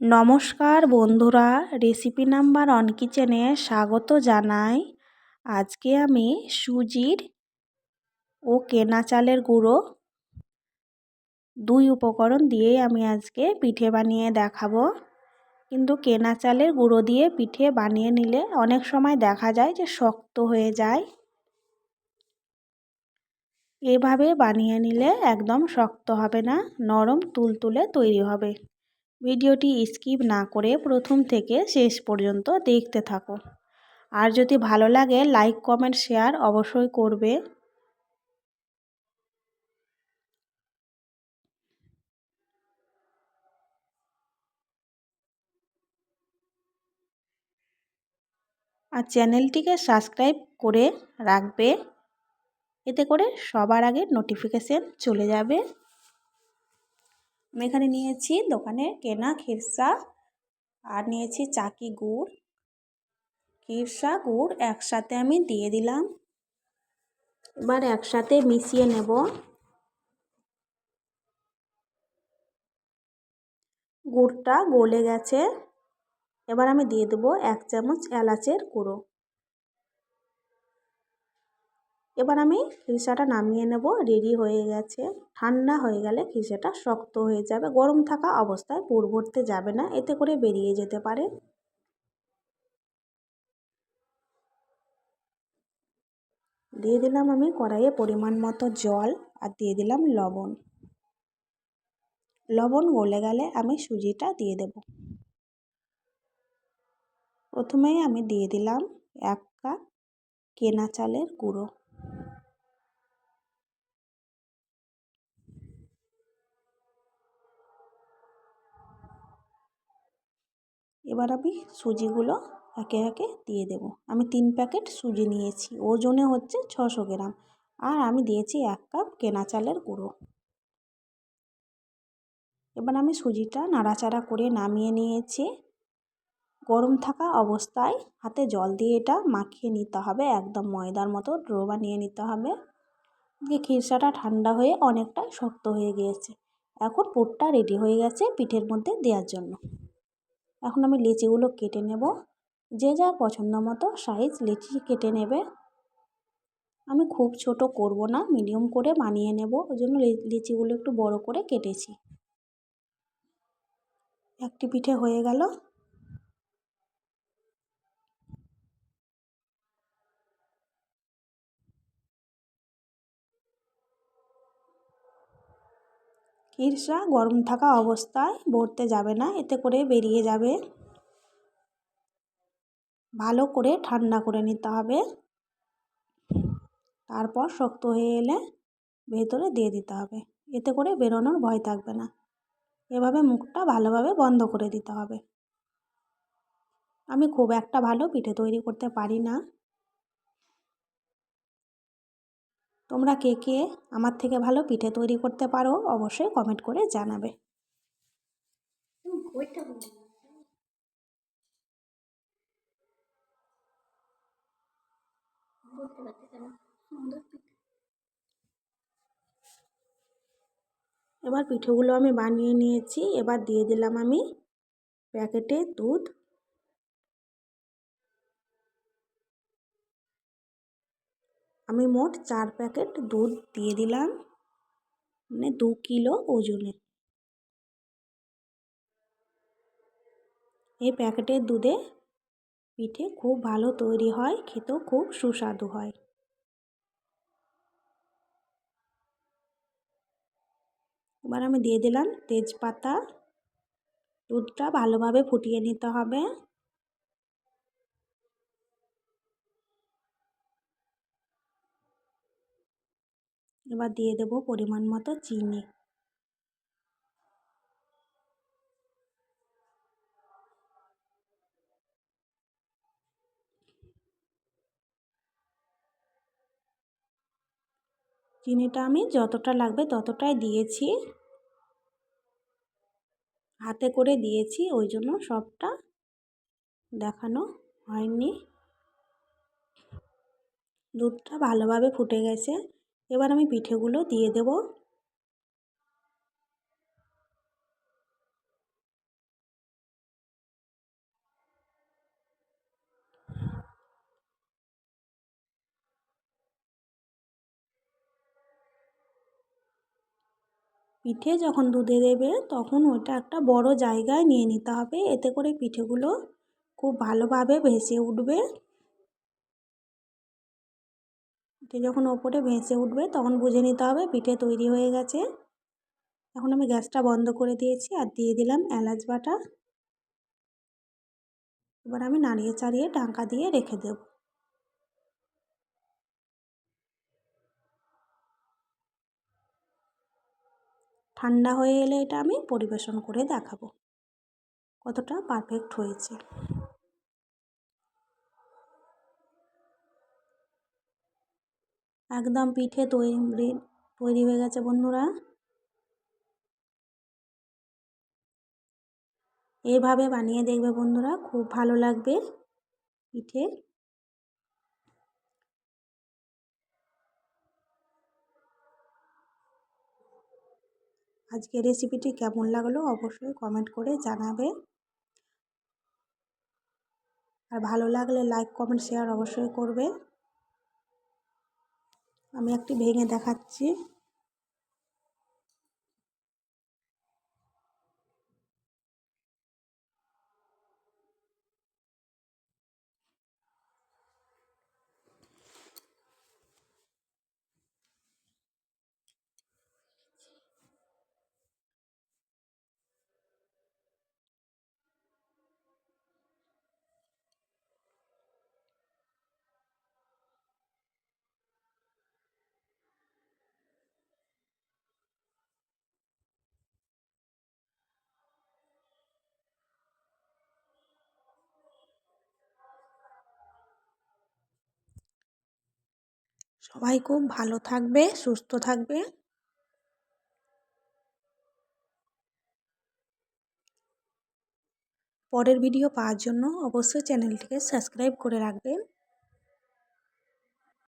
নমস্কার বন্ধুরা recipe number on কিচেনে স্বাগত জানাই। আজকে আমি সুজির ও কেনা চালের গুঁড়ো দুই উপকরণ দিয়েই আমি আজকে পিঠে বানিয়ে দেখাবো। কিন্তু কেনা চালের গুঁড়ো দিয়ে পিঠে বানিয়ে নিলে অনেক সময় দেখা যায় যে শক্ত হয়ে যায়। এভাবে বানিয়ে নিলে একদম শক্ত হবে না, নরম তুলতুলে তৈরি হবে। ভিডিওটি স্কিপ না করে প্রথম থেকে শেষ পর্যন্ত দেখতে থাকো। আর যদি ভালো লাগে, লাইক, কমেন্ট, শেয়ার অবশ্যই করবে। আর চ্যানেলটিকে সাবস্ক্রাইব করে রাখবে। এতে করে সবার আগে নোটিফিকেশান চলে যাবে। আমি এখানে নিয়েছি দোকানে কেনা খিরসা আর নিয়েছি চাকি গুড়। খিরসা গুড় একসাথে আমি দিয়ে দিলাম। এবার একসাথে মিশিয়ে নেব। গুড়টা গলে গেছে। এবার আমি দিয়ে দেবো এক চামচ এলাচের গুঁড়ো। এবার আমি খিরসাটা নামিয়ে নেব রেডি হয়ে গেছে। ঠান্ডা হয়ে গেলে খিরসাটা শক্ত হয়ে যাবে। গরম থাকা অবস্থায় পুর ভরতে যাবে না, এতে করে বেরিয়ে যেতে পারে। দিয়ে দিলাম আমি কড়াইয়ে পরিমাণ মতো জল আর দিয়ে দিলাম লবণ। লবণ গলে গেলে আমি সুজিটা দিয়ে দেব। প্রথমেই আমি দিয়ে দিলাম এক কাপ কেনা চালের গুঁড়ো। এবার আমি সুজিগুলো একে একে দিয়ে দেব। আমি তিন প্যাকেট সুজি নিয়েছি, ওজনে হচ্ছে ছশো গ্রাম। আর আমি দিয়েছি এক কাপ কেনা চালের গুঁড়ো। এবার আমি সুজিটা নাড়াচাড়া করে নামিয়ে নিয়েছি। গরম থাকা অবস্থায় হাতে জল দিয়ে এটা মাখিয়ে নিতে হবে, একদম ময়দার মতো ড্রো বানিয়ে নিতে হবে। দিয়ে খিরসাটা ঠান্ডা হয়ে অনেকটা শক্ত হয়ে গিয়েছে। এখন পুরটা রেডি হয়ে গেছে পিঠের মধ্যে দেওয়ার জন্য। এখন আমি লিচিগুলো কেটে নেব। যে যার পছন্দ মতো সাইজ লিচি কেটে নেবে। আমি খুব ছোট করব না মিডিয়াম করে বানিয়ে নেব। ওই জন্য লিচিগুলো একটু বড় করে কেটেছি। একটি পিঠে হয়ে গেল। ঈর্ষা গরম থাকা অবস্থায় ভরতে যাবে না, এতে করে বেরিয়ে যাবে। ভালো করে ঠান্ডা করে নিতে হবে। তারপর শক্ত হয়ে এলে ভেতরে দিয়ে দিতে হবে। এতে করে বেরোনোর ভয় থাকবে না। এভাবে মুখটা ভালোভাবে বন্ধ করে দিতে হবে। আমি খুব একটা ভালো পিঠে তৈরি করতে পারি না। তোমরা কে কে আমার থেকে ভালো পিঠে তৈরি করতে পারো অবশ্যই কমেন্ট করে জানাবে। এবার পিঠেগুলো আমি বানিয়ে নিয়েছি, এবার দিয়ে দিলাম আমি প্যাকেটে দুধ। আমি মোট চার প্যাকেট দুধ দিয়ে দিলাম মানে দু কিলো ওজনে এই প্যাকেটের দুধে পিঠে খুব ভালো তৈরি হয়, খেতেও খুব সুস্বাদু হয়। এবার আমি দিয়ে দিলাম তেজপাতা। দুধটা ভালোভাবে ফুটিয়ে নিতে হবে। এবার দিয়ে দেব পরিমাণ মতো চিনি। চিনিটা আমি যতটা লাগবে ততটাই দিয়েছি। হাতে করে দিয়েছি, ওই জন্য সবটা দেখানো হয়নি। দুধটা ভালোভাবে ফুটে গেছে। এবার আমি পিঠেগুলো দিয়ে দেব। পিঠে যখন দুধে দেবে, তখন ওটা একটা বড় জায়গায় নিয়ে নিতে হবে। এতে করে পিঠেগুলো খুব ভালোভাবে ভেসে উঠবে। পিঠে যখন ওপরে ভেসে উঠবে তখন বুঝে নিতে হবে পিঠে তৈরি হয়ে গেছে। এখন আমি গ্যাসটা বন্ধ করে দিয়েছি আর দিয়ে দিলাম এলাচ বাটা। এবার আমি নাড়িয়ে চাড়িয়ে ঢাকা দিয়ে রেখে দেব। ঠান্ডা হয়ে এলে এটা আমি পরিবেশন করে দেখাবো। কতটা পারফেক্ট হয়েছে। একদম পিঠে তৈরি তৈরি হয়ে গেছে বন্ধুরা। এইভাবে বানিয়ে দেখবে বন্ধুরা, খুব ভালো লাগবে পিঠে। আজকে রেসিপিটি কেমন লাগল অবশ্যই কমেন্ট করে জানাবে। আর ভালো লাগলে লাইক, কমেন্ট, শেয়ার অবশ্যই করবে। আমি একটি ভেঙে দেখাচ্ছি। সবাই খুব ভালো থাকবে, সুস্থ থাকবে। পরের ভিডিও পাওয়ার জন্য অবশ্যই চ্যানেলটিকে সাবস্ক্রাইব করে রাখবেন।